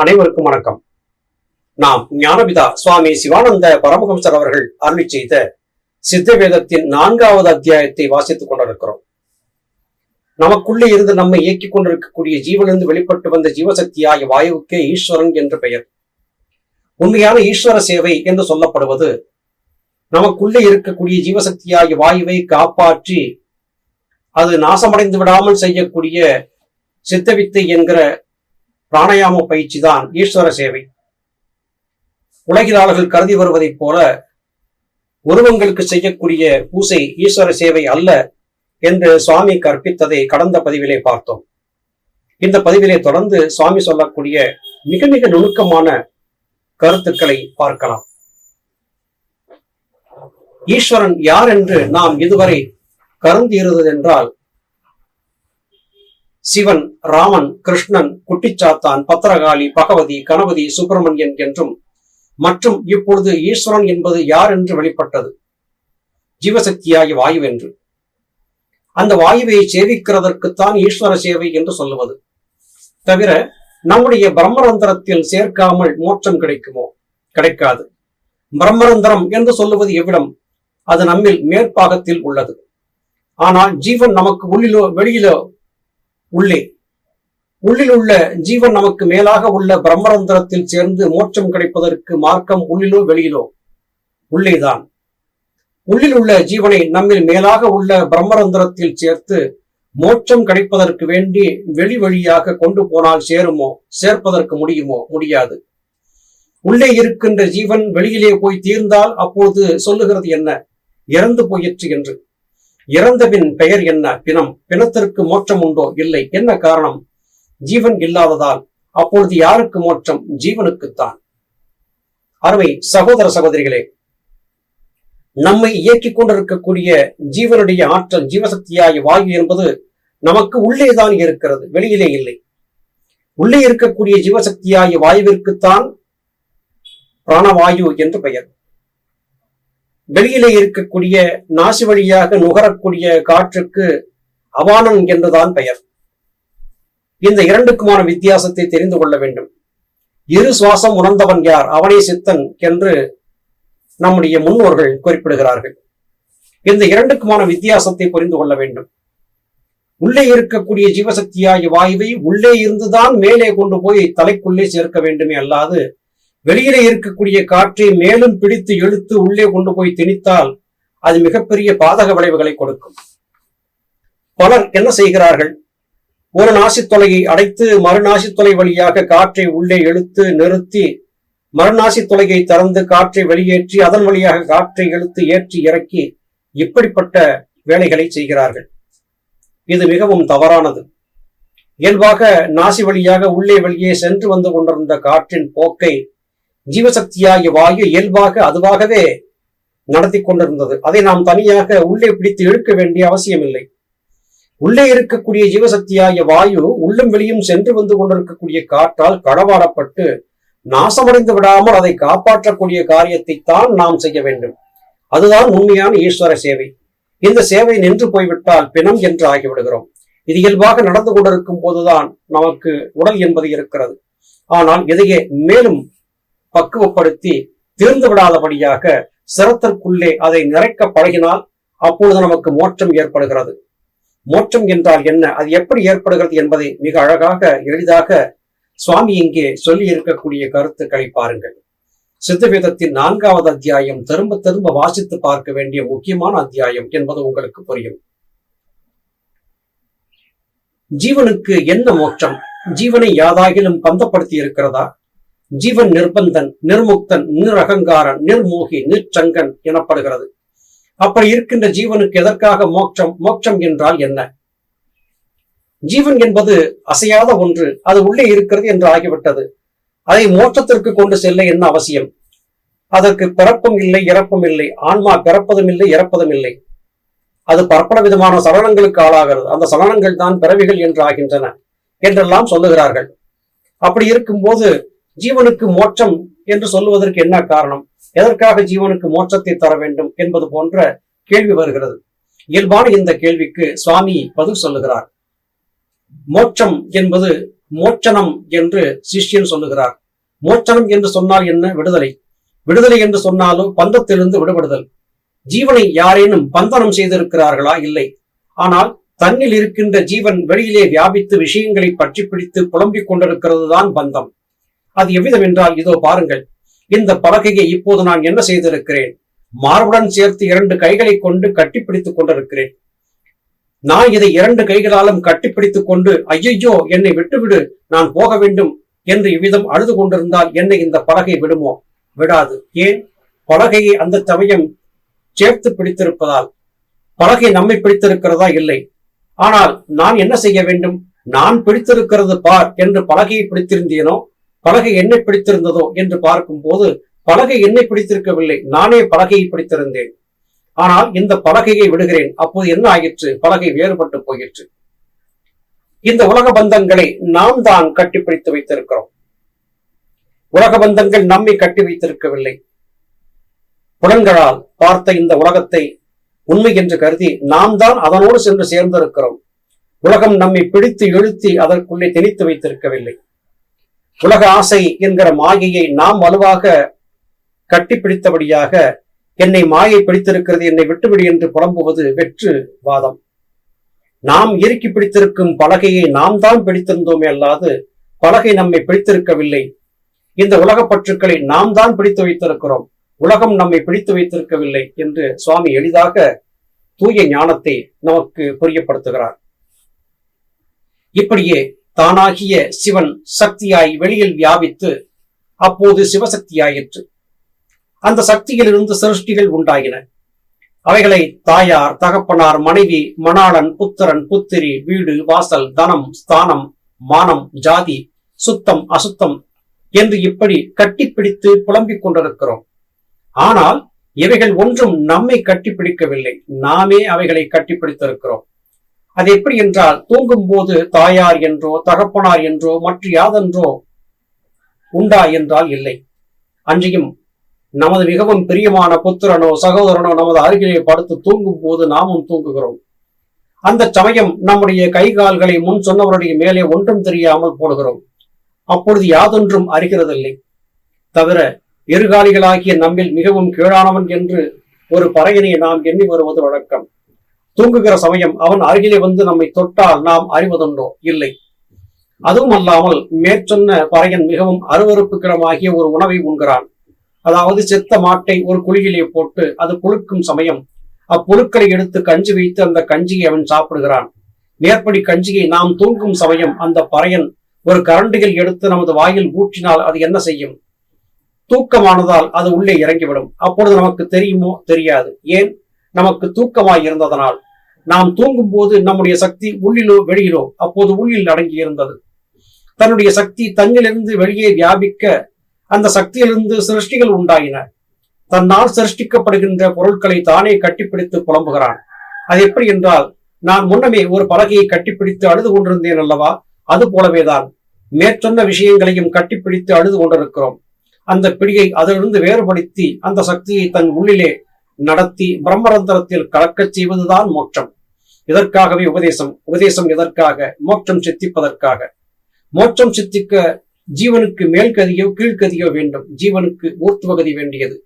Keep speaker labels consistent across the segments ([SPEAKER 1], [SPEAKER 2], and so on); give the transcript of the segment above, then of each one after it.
[SPEAKER 1] அனைவருக்கும் வணக்கம். நாம் ஞானபிதா சுவாமி சிவானந்த பரமஹம்சர் அவர்கள் அருளி செய்த சித்த வேதத்தின் நான்காவது அத்தியாயத்தை வாசித்துக் கொண்டிருக்கிறோம். நமக்குள்ளே இருந்து நம்மை இயக்கிக் கொண்டிருக்கக்கூடிய ஜீவனிலிருந்து வெளிப்பட்டு வந்த ஜீவசக்தியாய வாயுவுக்கே ஈஸ்வரன் என்று பெயர். உண்மையான ஈஸ்வர சேவை என்று சொல்லப்படுவது நமக்குள்ளே இருக்கக்கூடிய ஜீவசக்தியாகிய வாயுவை காப்பாற்றி அது நாசமடைந்து விடாமல் செய்யக்கூடிய சித்தவித்தை என்கிற பிராணாயாம பயிற்சி தான் ஈஸ்வர சேவை. உலகிலாளர்கள் கருதி வருவதைப் போல உருவங்களுக்கு செய்யக்கூடிய பூசை ஈஸ்வர சேவை அல்ல என்று சுவாமி கற்பித்ததை கடந்த பதிவிலே பார்த்தோம். இந்த பதிவிலே தொடர்ந்து சுவாமி சொல்லக்கூடிய மிக மிக நுணுக்கமான கருத்துக்களை பார்க்கலாம். ஈஸ்வரன் யார் என்று நாம் இதுவரை கருந்தியிருந்தது என்றால் சிவன் ராமன் கிருஷ்ணன் குட்டிச்சாத்தான் பத்திரகாளி பகவதி கணபதி சுப்பிரமணியன் என்றும் மற்றும் இப்பொழுது ஈஸ்வரன் என்பது யார் என்று வெளிப்பட்டது. ஜீவசக்தியாகி வாயு என்று. அந்த வாயுவை சேவிக்கிறதற்குத்தான் ஈஸ்வர சேவை என்று சொல்லுவது. தவிர நம்முடைய பிரம்மரந்திரத்தில் சேர்க்காமல் மோட்சம் கிடைக்குமோ? கிடைக்காது. பிரம்மரந்திரம் என்று சொல்லுவது எவ்விடம்? அது நம்மில் மேற்பாகத்தில் உள்ளது. ஆனால் ஜீவன் நமக்கு உள்ளிலோ வெளியிலோ உள்ளே. உள்ளில் உள்ள ஜீவன் நமக்கு மேலாக உள்ள பிரம்மரந்திரத்தில் சேர்ந்து மோட்சம் கிடைப்பதற்கு மார்க்கம் உள்ளிலோ வெளியிலோ. உள்ளேதான். உள்ளில் உள்ள ஜீவனை நம்மில் மேலாக உள்ள பிரம்மரந்திரத்தில் சேர்த்து மோட்சம் கிடைப்பதற்கு வேண்டி வெளி வழியாக கொண்டு போனால் சேருமோ சேர்ப்பதற்கு முடியுமோ முடியாது. உள்ளே இருக்கின்ற ஜீவன் வெளியிலே போய் தீர்ந்தால் அப்போது சொல்லுகிறது என்ன? இறந்து போயிற்று என்று. இறந்தபின் பெயர் என்ன? பிணம். பிணத்திற்கு மோட்சம் உண்டோ? இல்லை. என்ன காரணம்? ஜீவன் இல்லாததால் அப்பொழுது யாருக்கு மோட்சம்? ஜீவனுக்குத்தான். அருமை சகோதர சகோதரிகளே நம்மை இயக்கிக் கொண்டிருக்கக்கூடிய ஜீவனுடைய ஆற்றல் ஜீவசக்தியாய வாயு என்பது நமக்கு உள்ளேதான் இருக்கிறது. வெளியிலே இல்லை. உள்ளே இருக்கக்கூடிய ஜீவசக்தியாய வாயுவிற்குத்தான் பிராணவாயு என்று பெயர். வெளியிலே இருக்கக்கூடிய நாசி வழியாக நுகரக்கூடிய காற்றுக்கு அவானன் என்றுதான் பெயர். இந்த இரண்டுக்குமான வித்தியாசத்தை தெரிந்து கொள்ள வேண்டும். இரு சுவாசம் உணர்ந்தவன் யார் அவனே சித்தன் என்று நம்முடைய முன்னோர்கள் குறிப்பிடுகிறார்கள். இந்த இரண்டுக்குமான வித்தியாசத்தை புரிந்து கொள்ள வேண்டும். உள்ளே இருக்கக்கூடிய ஜீவசக்தியாகிய வாயுவை உள்ளே இருந்துதான் மேலே கொண்டு போய் தலைக்குள்ளே சேர்க்க வேண்டுமே அல்லாது வெளியிலே இருக்கக்கூடிய காற்றை மேலும் பிடித்து இழுத்து உள்ளே கொண்டு போய் திணித்தால் அது மிகப்பெரிய பாதக விளைவுகளை கொடுக்கும். பலர் என்ன செய்கிறார்கள்? ஒரு நாசித்தொலையை அடைத்து மறுநாசித்தொலை வழியாக காற்றை உள்ளே இழுத்து நிறுத்தி மறுநாசித்தொலையை திறந்து காற்றை வெளியேற்றி அதன் வழியாக காற்றை இழுத்து ஏற்றி இறக்கி இப்படிப்பட்ட வேலைகளை செய்கிறார்கள். இது மிகவும் தவறானது. இயல்பாக நாசி வழியாக உள்ளே வெளியே சென்று வந்து கொண்டிருந்த காற்றின் போக்கை ஜீவசக்தியாகிய வாயு இயல்பாக அதுவாகவே நடத்தி கொண்டிருந்தது. அதை நாம் தனியாக உள்ளே பிடித்து இழுக்க வேண்டிய அவசியமில்லை. உள்ளே இருக்கக்கூடிய ஜீவசக்தியாகிய வாயு உள்ளும் வெளியும் சென்று வந்து கொண்டிருக்கக்கூடிய காற்றால் களவாடப்பட்டு நாசமடைந்து விடாமல் அதை காப்பாற்றக்கூடிய காரியத்தை தான் நாம் செய்ய வேண்டும். அதுதான் உண்மையான ஈஸ்வர சேவை. இந்த சேவை நின்று போய்விட்டால் பிணம் என்று ஆகிவிடுகிறோம். இது இயல்பாக நடந்து கொண்டிருக்கும் போதுதான் நமக்கு உடல் என்பது இருக்கிறது. ஆனால் இதையே மேலும் பக்குவப்படுத்தி தீர்ந்து விடாதபடியாக சிரத்திற்குள்ளே அதை நிறைக்க பழகினால் அப்பொழுது நமக்கு மோட்சம் ஏற்படுகிறது. மோட்சம் என்றால் என்ன? அது எப்படி ஏற்படுகிறது என்பதை மிக அழகாக எளிதாக சுவாமி இங்கே சொல்லி இருக்கக்கூடிய கருத்துக்களை பாருங்கள். சித்தவேதத்தின் நான்காவது அத்தியாயம் திரும்ப திரும்ப வாசித்து பார்க்க வேண்டிய முக்கியமான அத்தியாயம் என்பது உங்களுக்கு புரியும். ஜீவனுக்கு என்ன மோட்சம்? ஜீவனை யாதாகிலும் பந்தப்படுத்தி இருக்கிறதா? ஜீவன் நிர்பந்தன் நிர்முக்தன் நிரகங்காரன் நிர்மோகி நிச்சங்கன் எனப்படுகிறது. அப்படி இருக்கின்ற ஜீவனுக்கு எதற்காக மோட்சம்? மோட்சம் என்றால் என்ன? ஜீவன் என்பது அசையாத ஒன்று. அது உள்ளே இருக்கிறது என்று ஆகிவிட்டது. அதை மோட்சத்திற்கு கொண்டு செல்ல என்ன அவசியம்? அதற்கு பிறப்பும் இல்லை இறப்பும் இல்லை. ஆன்மா பிறப்பதும் இல்லை இறப்பதும் இல்லை. அது பற்பல விதமான சலனங்களுக்கு ஆளாகிறது. அந்த சலனங்கள் தான் பிறவிகள் என்று ஆகின்றன என்றெல்லாம் சொல்லுகிறார்கள். அப்படி இருக்கும்போது ஜீவனுக்கு மோட்சம் என்று சொல்லுவதற்கு என்ன காரணம்? எதற்காக ஜீவனுக்கு மோட்சத்தை தர வேண்டும் என்பது போன்ற கேள்வி வருகிறது. இயல்பான இந்த கேள்விக்கு சுவாமி பதில் சொல்லுகிறார். மோட்சம் என்பது மோட்சனம் என்று சிஷ்யன் சொல்லுகிறார். மோட்சனம் என்று சொன்னால் என்ன? விடுதலை. விடுதலை என்று சொன்னாலோ பந்தத்திலிருந்து விடுபடுதல். ஜீவனை யாரேனும் பந்தனம் செய்திருக்கிறார்களா? இல்லை. ஆனால் தன்னில் இருக்கின்ற ஜீவன் வெளியிலே வியாபித்து விஷயங்களை பற்றி பிடித்து புலம்பிக் கொண்டிருக்கிறது தான் பந்தம். அது எவ்விதம் என்றால் இதோ பாருங்கள் இந்த பலகையை இப்போது நான் என்ன செய்திருக்கிறேன்? மார்புடன் சேர்த்து இரண்டு கைகளை கொண்டு கட்டிப்பிடித்துக் கொண்டிருக்கிறேன். நான் இதை இரண்டு கைகளாலும் கட்டிப்பிடித்துக் கொண்டு ஐயையோ என்னை விட்டுவிடு நான் போக வேண்டும் என்று இவ்விதம் அழுது கொண்டிருந்தால் என்னை இந்த பலகை விடுமோ? விடாது. ஏன்? பலகையை அந்த சமயம் சேர்த்து பிடித்திருப்பதால். பலகை நம்மை பிடித்திருக்கிறதா? இல்லை. ஆனால் நான் என்ன செய்ய வேண்டும்? நான் பிடித்திருக்கிறது பார் என்று பலகையை பிடித்திருந்தேனோ? பலகை என்னை பிடித்திருந்ததோ என்று பார்க்கும் போது பலகை என்னை பிடித்திருக்கவில்லை. நானே பலகையை பிடித்திருந்தேன். ஆனால் இந்த பலகையை விடுகிறேன். அப்போது என்ன ஆயிற்று? பலகை வேறுபட்டு போயிற்று. இந்த உலக பந்தங்களை நாம் தான் கட்டிப்பிடித்து வைத்திருக்கிறோம். உலக பந்தங்கள் நம்மை கட்டி வைத்திருக்கவில்லை. புலன்களால் பார்த்த இந்த உலகத்தை உண்மை என்று கருதி நாம் தான் அதனோடு சென்று சேர்ந்திருக்கிறோம். உலகம் நம்மை பிடித்து இழுத்தி அதற்குள்ளே திணித்து வைத்திருக்கவில்லை. உலக ஆசை என்கிற மாயையை நாம் வலுவாக கட்டிப்பிடித்தபடியாக என்னை மாயை பிடித்திருக்கிறது என்னை விட்டுவிடு என்று புலம்புவது வெற்று வாதம். நாம் இறுக்கி பிடித்திருக்கும் பலகையை நாம் தான் பிடித்திருந்தோமே அல்லாது பலகை நம்மை பிடித்திருக்கவில்லை. இந்த உலக பற்றுக்களை நாம் தான் பிடித்து வைத்திருக்கிறோம். உலகம் நம்மை பிடித்து வைத்திருக்கவில்லை என்று சுவாமி எளிதாக தூய ஞானத்தை நமக்கு புரியப்படுத்துகிறார். இப்படியே தானாகிய சிவன் சக்தியாய் வெளியில் வியாபித்து அப்போது சிவசக்தியாயிற்று. அந்த சக்தியிலிருந்து சிருஷ்டிகள் உண்டாகின அவைகளை தாயார் தகப்பனார் மனைவி மணாளன் புத்திரன் புத்திரி வீடு வாசல் தனம் ஸ்தானம் மானம் ஜாதி சுத்தம் அசுத்தம் என்று இப்படி கட்டிப்பிடித்து புலம்பிக் கொண்டிருக்கிறோம். ஆனால் இவைகள் ஒன்றும் நம்மை கட்டிப்பிடிக்கவில்லை. நாமே அவைகளை கட்டிப்பிடித்திருக்கிறோம். அது எப்படி என்றால் தூங்கும் போது தாயார் என்றோ தகப்பனார் என்றோ மற்ற யாதென்றோ உண்டா என்றால் இல்லை. அன்றையும் நமது மிகவும் பிரியமான புத்திரனோ சகோதரனோ நமது அருகிலே படுத்து தூங்கும் போது நாமும் தூங்குகிறோம். அந்த சமயம் நம்முடைய கை கால்களை முன் சொன்னவருடைய மேலே ஒன்றும் தெரியாமல் போடுகிறோம். அப்பொழுது யாதொன்றும் அறிகிறதில்லை. தவிர இருகாலிகளாகிய நம்மில் மிகவும் கீழானவன் என்று ஒரு பறையனை நாம் எண்ணி வருவது வழக்கம். தூங்குகிற சமயம் அவன் அருகிலே வந்து நம்மை தொட்டால் நாம் அறிவதுண்டோ இல்லை. அதுவும் அல்லாமல் மேற்சொன்ன பறையன் மிகவும் அருவறுப்புக்கிடமாகிய ஒரு உணவை உண்கிறான். அதாவது செத்த மாட்டை ஒரு குழியிலே போட்டு அது புழுக்கும் சமயம் அப்புழுக்களை எடுத்து கஞ்சி வைத்து அந்த கஞ்சியை அவன் சாப்பிடுகிறான். மேற்படி கஞ்சியை நாம் தூங்கும் சமயம் அந்த பறையன் ஒரு கரண்டிகள் எடுத்து நமது வாயில் ஊற்றினால் அது என்ன செய்யும்? தூக்கமானதால் அது உள்ளே இறங்கிவிடும். அப்பொழுது நமக்கு தெரியுமோ? தெரியாது. ஏன்? நமக்கு தூக்கமாய் இருந்ததனால் நாம் தூங்கும் போது நம்முடைய சக்தி உள்ளிலோ வெளியிலோ அப்போது உள்ளில் அடங்கி இருந்தது. தன்னுடைய சக்தி தன்னிலிருந்து வெளியே வியாபிக்க அந்த சக்தியிலிருந்து சிருஷ்டிகள் உண்டாயின. தன்னால் சிருஷ்டிக்கப்படுகின்ற பொருட்களை தானே கட்டிப்பிடித்து புலம்புகிறான். அது எப்படி என்றால் நான் முன்னமே ஒரு பலகையை கட்டிப்பிடித்து அழுது கொண்டிருந்தேன் அல்லவா? அது போலவேதான். மேற்சொன்ன விஷயங்களையும் கட்டிப்பிடித்து அழுது கொண்டிருக்கிறோம். அந்த பிடியை அதிலிருந்து வேறுபடுத்தி அந்த சக்தியை தன் உள்ளிலே நடத்தி பிரம்மரந்திரத்தில் கலக்கச் செய்வதுதான் மோட்சம். இதற்காகவே உபதேசம். உபதேசம் எதற்காக? மோட்சம் சித்திப்பதற்காக. மோட்சம் சித்திக்க ஜீவனுக்கு மேல்கதியோ கீழ்கதியோ வேண்டும். ஜீவனுக்கு ஊர்த்துவகதி வேண்டியது.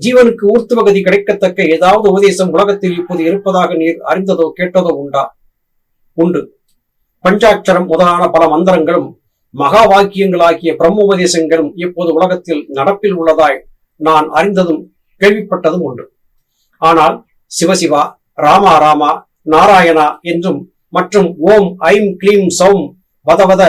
[SPEAKER 1] ஜீவனுக்கு ஊர்த்துவகதி கிடைக்கத்தக்க ஏதாவது உபதேசம் உலகத்தில் இப்போது இருப்பதாக நீர் அறிந்ததோ கேட்டதோ உண்டா? உண்டு. பஞ்சாட்சரம் முதலான பல மந்திரங்களும் மகா வாக்கியங்களாகிய பிரம்மோபதேசங்களும் இப்போது உலகத்தில் நடப்பில் உள்ளதாய் நான் அறிந்ததும் கேள்விப்பட்டதும் உண்டு. ஆனால் சிவசிவா ராமா ராமா நாராயணா என்றும் மற்றும் ஓம் ஐம் கிளீம் சௌம் வதவத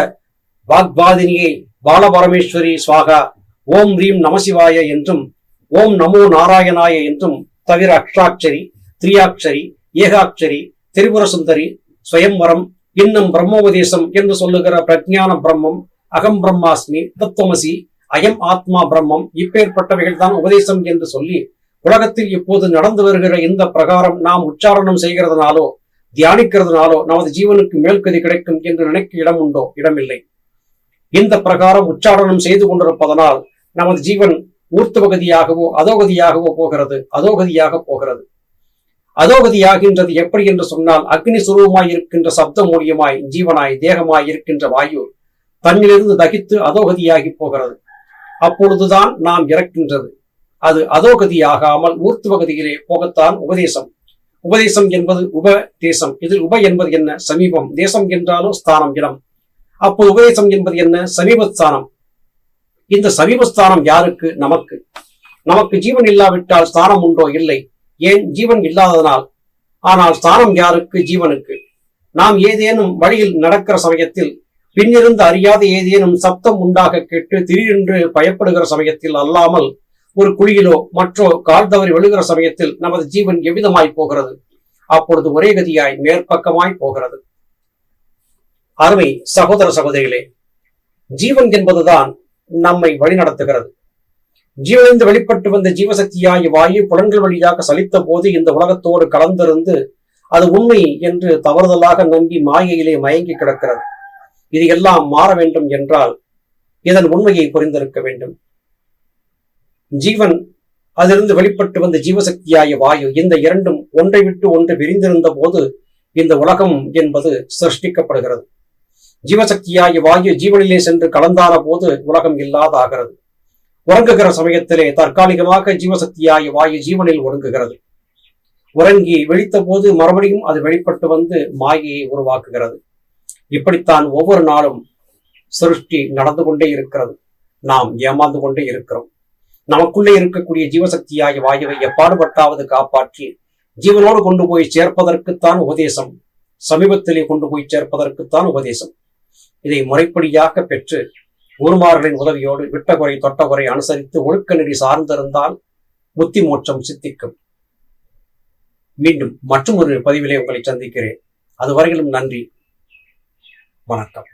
[SPEAKER 1] வாக்பாதினியே பாலபரமேஸ்வரி சுவாகா ஓம் ரீம் நமசிவாய என்றும் ஓம் நமோ நாராயணாய என்றும் தவிர அக்ஷாட்சரி திரியாட்சரி ஏகாட்சரி திரிபுர சுந்தரி ஸ்வயம்வரம் இன்னும் பிரம்மோபதேசம் என்று சொல்லுகிற பிரஜான பிரம்மம் அகம் பிரம்மாஸ்மி தத்துவமசி அயம் ஆத்மா பிரம்மம் இப்பேற்பட்டவைகள் தான் உபதேசம் என்று சொல்லி உலகத்தில் இப்போது நடந்து வருகிற இந்த பிரகாரம் நாம் உச்சாரணம் செய்கிறதுனாலோ தியானிக்கிறதுனாலோ நமது ஜீவனுக்கு மேல்கதி கிடைக்கும் என்று நினைக்க இடம் உண்டோ? இடமில்லை. இந்த பிரகாரம் உச்சாரணம் செய்து கொண்டிருப்பதனால் நமது ஜீவன் ஊர்த்துவகதியாகவோ அதோகதியாகவோ போகிறது அதோகதியாக போகிறது. அதோகதியாகின்றது எப்படி என்று சொன்னால் அக்னி சுரூபமாய் இருக்கின்ற சப்த மூலியமாய் ஜீவனாய் தேகமாய் இருக்கின்ற வாயு தன்னிலிருந்து தகித்து அதோகதியாகி போகிறது. அப்பொழுதுதான் நாம் இறக்கின்றது. அது அதோகதியாகாமல் ஊர்த்துவகதியிலே போகத்தான் உபதேசம். உபதேசம் என்பது உபதேசம். இதில் உப என்பது என்ன? சமீபம். தேசம் என்றாலும் ஸ்தானம் இடம். அப்போது உபதேசம் என்பது என்ன? சமீபஸ்தானம். இந்த சமீபஸ்தானம் யாருக்கு? நமக்கு. நமக்கு ஜீவன் இல்லாவிட்டால் ஸ்தானம் உண்டோ? இல்லை. ஏன்? ஜீவன் இல்லாததனால். ஆனால் ஸ்தானம் யாருக்கு? ஜீவனுக்கு. நாம் ஏதேனும் வழியில் நடக்கிற சமயத்தில் பின்னிருந்து அறியாத ஏதேனும் சப்தம் உண்டாக கேட்டு திடீரென்று பயப்படுகிற சமயத்தில் அல்லாமல் ஒரு குழியிலோ மற்றோ கால் தவறி விழுகிற சமயத்தில் நமது ஜீவன் எவ்விதமாய் போகிறது? அப்பொழுது ஒரே கதியாய் மேற்பக்கமாய் போகிறது. அருமை சகோதர சகோதரிகளே ஜீவன் என்பதுதான் நம்மை வழிநடத்துகிறது. ஜீவனிந்து வெளிப்பட்டு வந்த ஜீவசக்தியாய் வாயு புலன்கள் வழியாக சலித்த போது இந்த உலகத்தோடு கலந்திருந்து அது உண்மை என்று தவறுதலாக நம்பி மாயையிலே மயங்கி கிடக்கிறது. இது எல்லாம் மாற வேண்டும் என்றால் இதன் உண்மையை புரிந்திருக்க வேண்டும். ஜீவன் அதிலிருந்து வெளிப்பட்டு வந்த ஜீவசக்தியாய வாயு இந்த இரண்டும் ஒன்றை விட்டு ஒன்று விரிந்திருந்த போது இந்த உலகம் என்பது சிருஷ்டிக்கப்படுகிறது. ஜீவசக்தியாய வாயு ஜீவனிலே சென்று கலந்தான போது உலகம் இல்லாதாகிறது. உறங்குகிற சமயத்திலே தற்காலிகமாக ஜீவசக்தியாய வாயு ஜீவனில் ஒடுங்குகிறது. உறங்கி வெளித்த போது மறுபடியும் அது வெளிப்பட்டு வந்து மாயையை உருவாக்குகிறது. இப்படித்தான் ஒவ்வொரு நாளும் சிருஷ்டி நடந்து கொண்டே இருக்கிறது. நாம் ஏமாந்து கொண்டே இருக்கிறோம். நமக்குள்ளே இருக்கக்கூடிய ஜீவசக்தியாகிய வாயுவை எப்பாடுபட்டாவது காப்பாற்றி ஜீவனோடு கொண்டு போய் சேர்ப்பதற்குத்தான் உபதேசம் சமீபத்திலே கொண்டு போய் சேர்ப்பதற்குத்தான் உபதேசம். இதை முறைப்படியாக பெற்று குருமார்களின் உதவியோடு விட்டகுறை தொட்டகுறை அனுசரித்து ஒழுக்க நெறி சார்ந்திருந்தால் முத்தி மோட்சம் சித்திக்கும். மீண்டும் மற்றும் ஒரு பதிவிலே உங்களை சந்திக்கிறேன். அதுவரையிலும் நன்றி. வணக்கம்.